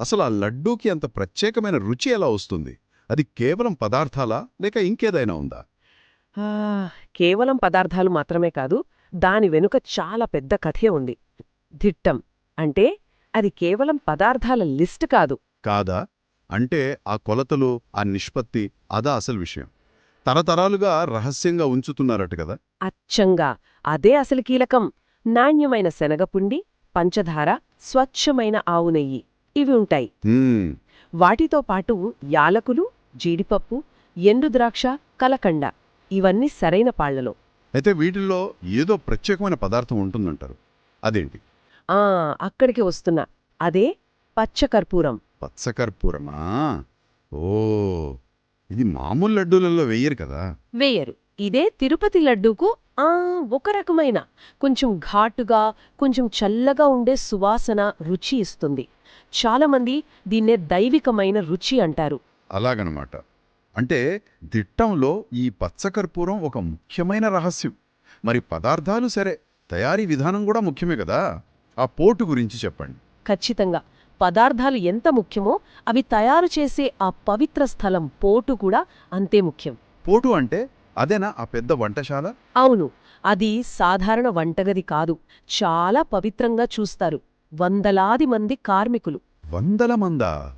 అసలు ఆ లడ్డూకి అంత ప్రత్యేకమైన రుచి ఎలా వస్తుంది? అది కేవలం పదార్థాలా? లేక ఇంకేదైనా ఉందా? కేవలం పదార్థాలు మాత్రమే కాదు దాని వెనుక చాలా పెద్ద కథే ఉంది. దిట్టం అంటే అది కేవలం పదార్థాల లిస్ట్ కాదు. కాదా? అంటే ఆ కొలతలు ఆ నిష్పత్తి అదా అసలు విషయం. తరతరాలుగా రహస్యంగా ఉంచుతున్నారట కదా? అచ్చంగా. అదే అసలు కీలకం. నాణ్యమైన శనగపుండి పంచదార స్వచ్ఛమైన ఆవు నెయ్యి. ఇవి ఉంటాయి. వాటితో పాటు యాలకులు జీడిపప్పు ఎండు ద్రాక్ష కలకండ ఇవన్నీ సరైన పాళ్ళలో. అయితే వీటిల్లో ఏదో ప్రత్యేకమైన పదార్థం ఉంటుందంటారు. అదేంటి? ఆ అక్కడికి వస్తున్నా. అదే పచ్చకర్పూరం. పచ్చకర్పూరమా? ఓ ఇది మామూలు లడ్డూలలో వెయ్యరు కదా? వేయరు. ఇదే తిరుపతి లడ్డూకు ఒక రకమైన కొంచెం ఘాటుగా కొంచెం చల్లగా ఉండే సువాసన రుచి ఇస్తుంది. చాలామంది దీన్నే దైవికమైన రుచి అంటారు. అలాగనమాట. అంటే దిట్టంలో ఈ పచ్చకర్పూరం ఒక ముఖ్యమైన రహస్యం. మరి పదార్థాలు సరే తయారీ విధానం కూడా ముఖ్యమే కదా? ఆ పోటు గురించి చెప్పండి. ఖచ్చితంగా. పదార్థాలు ఎంత ముఖ్యమో అవి తయారు చేసే ఆ పవిత్ర స్థలం పోటు కూడా అంతే ముఖ్యం. పోటు అంటే అదేనా? ఆ పెద్ద వంటశాల? అవును. అది సాధారణ వంటగది కాదు. చాలా పవిత్రంగా చూస్తారు. వందలాది మంది కార్మికులు. వందల మందా?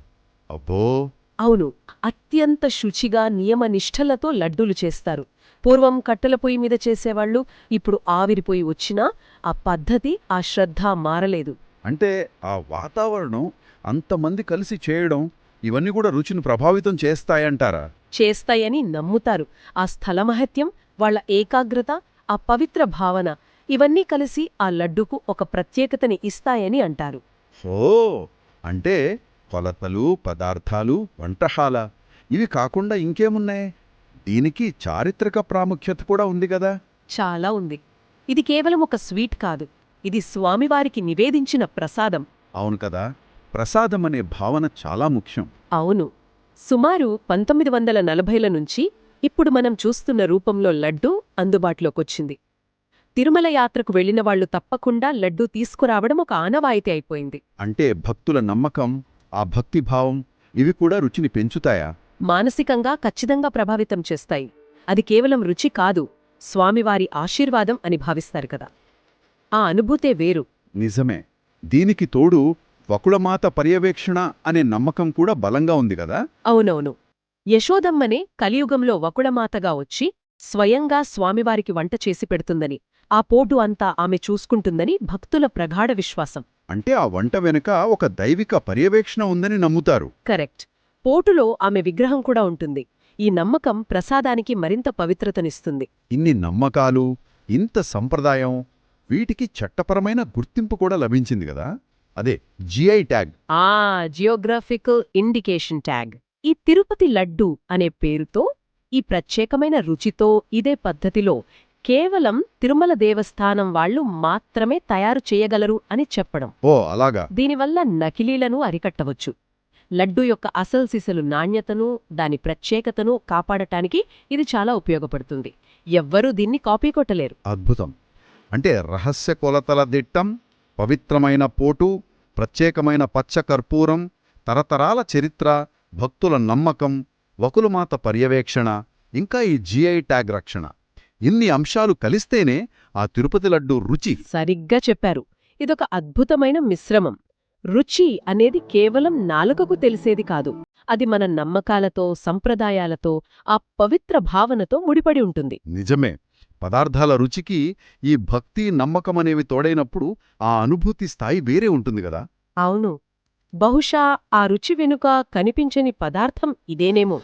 అబ్బో! అవును. అత్యంత శుచిగా నియమనిష్టలతో లడ్డూలు చేస్తారు. పూర్వం కట్టెల పొయ్యి మీద చేసేవాళ్ళు ఇప్పుడు ఆవిరిపోయి వచ్చినా ఆ పద్ధతి ఆ శ్రద్ధ మారలేదు. అంటే ఆ వాతావరణం అంతమంది కలిసి చేయడం ఇవన్నీ కూడా రుచిని ప్రభావితం చేస్తాయంటారా? చేస్తాయని నమ్ముతారు. ఆ స్థలమహత్యం వాళ్ళ ఏకాగ్రత ఆ పవిత్ర భావన ఇవన్నీ కలిసి ఆ లడ్డుకు ఒక ప్రత్యేకతని ఇస్తాయని అంటారు. ఓ! అంటే కొలతలు పదార్థాలు వంటశాల ఇవి కాకుండా ఇంకేమున్నాయి? దీనికి చారిత్రక ప్రాముఖ్యత కూడా ఉంది కదా? చాలా ఉంది. ఇది కేవలం ఒక స్వీట్ కాదు. ఇది స్వామివారికి నివేదించిన ప్రసాదం. అవును కదా? ప్రసాదం అనే భావన చాలా ముఖ్యం. అవును. సుమారు పంతొమ్మిది వందల నలభైల నుంచి ఇప్పుడు మనం చూస్తున్న రూపంలో లడ్డూ అందుబాటులోకొచ్చింది. తిరుమల యాత్రకు వెళ్ళిన వాళ్ళు తప్పకుండా లడ్డూ తీసుకురావడం ఒక ఆనవాయితీ అయిపోయింది. అంటే భక్తుల నమ్మకం ఆ భక్తిభావం ఇవి కూడా రుచిని పెంచుతాయా? మానసికంగా ఖచ్చితంగా ప్రభావితం చేస్తాయి. అది కేవలం రుచి కాదు స్వామివారి ఆశీర్వాదం అని భావిస్తారు కదా. ఆ అనుభూతే వేరు. నిజమే. దీనికి తోడు వకుళమాత పర్యవేక్షణ అనే నమ్మకం కూడా బలంగా ఉంది కదా? అవునవును. యశోదమ్మనే కలియుగంలో వకుళమాతగా వచ్చి స్వయంగా స్వామివారికి వంట చేసి పెడుతుందని ఆ పోటు అంతా ఆమె చూసుకుంటుందని భక్తుల ప్రగాఢ విశ్వాసం. అంటే ఆ వంట వెనుక ఒక దైవిక పర్యవేక్షణ ఉందని నమ్ముతారు. కరెక్ట్. పోటులో ఆమె విగ్రహం కూడా ఉంటుంది. ఈ నమ్మకం ప్రసాదానికి మరింత పవిత్రతనిస్తుంది. ఇన్ని నమ్మకాలు ఇంత సంప్రదాయం వీటికి చట్టపరమైన గుర్తింపు కూడా లభించింది కదా? అదే జిఐ ట్యాగ్. ఆ జియోగ్రాఫికల్ ఇండికేషన్ ట్యాగ్. ఈ తిరుపతి లడ్డు అనే పేరుతో ఈ ప్రత్యేకమైన రుచితో ఇదే పద్ధతిలో కేవలం తిరుమల దేవస్థానం వాళ్ళు మాత్రమే తయారు చేయగలరు అని చెప్పడం. ఓ అలాగా. దీనివల్ల నకిలీలను అరికట్టవచ్చు. లడ్డు యొక్క అసలు సిసలు నాణ్యతను దాని ప్రత్యేకతను కాపాడటానికి ఇది చాలా ఉపయోగపడుతుంది. ఎవ్వరూ దీన్ని కాపీ కొట్టలేరు. అద్భుతం. అంటే రహస్య కొలతల దిట్టం పవిత్రమైన పోటు ప్రత్యేకమైన పచ్చ కర్పూరం తరతరాల చరిత్ర భక్తుల నమ్మకం వకులుమాత పర్యవేక్షణ ఇంకా ఈ జిఐ ట్యాగ్ రక్షణ. ఇన్ని అంశాలు కలిస్తేనే ఆ తిరుపతి లడ్డు రుచి. సరిగ్గా చెప్పారు. ఇదొక అద్భుతమైన మిశ్రమం. రుచి అనేది కేవలం నాలుకకు తెలిసేది కాదు. అది మన నమ్మకాలతో సంప్రదాయాలతో ఆ పవిత్ర భావనతో ముడిపడి ఉంటుంది. నిజమే. పదార్థాల రుచికి ఈ భక్తి నమ్మకమనేవి తోడైనప్పుడు ఆ అనుభూతి స్థాయి వేరే ఉంటుంది కదా. అవును. బహుశా ఆ రుచి వెనుక కనిపించని పదార్థం ఇదేనేమో.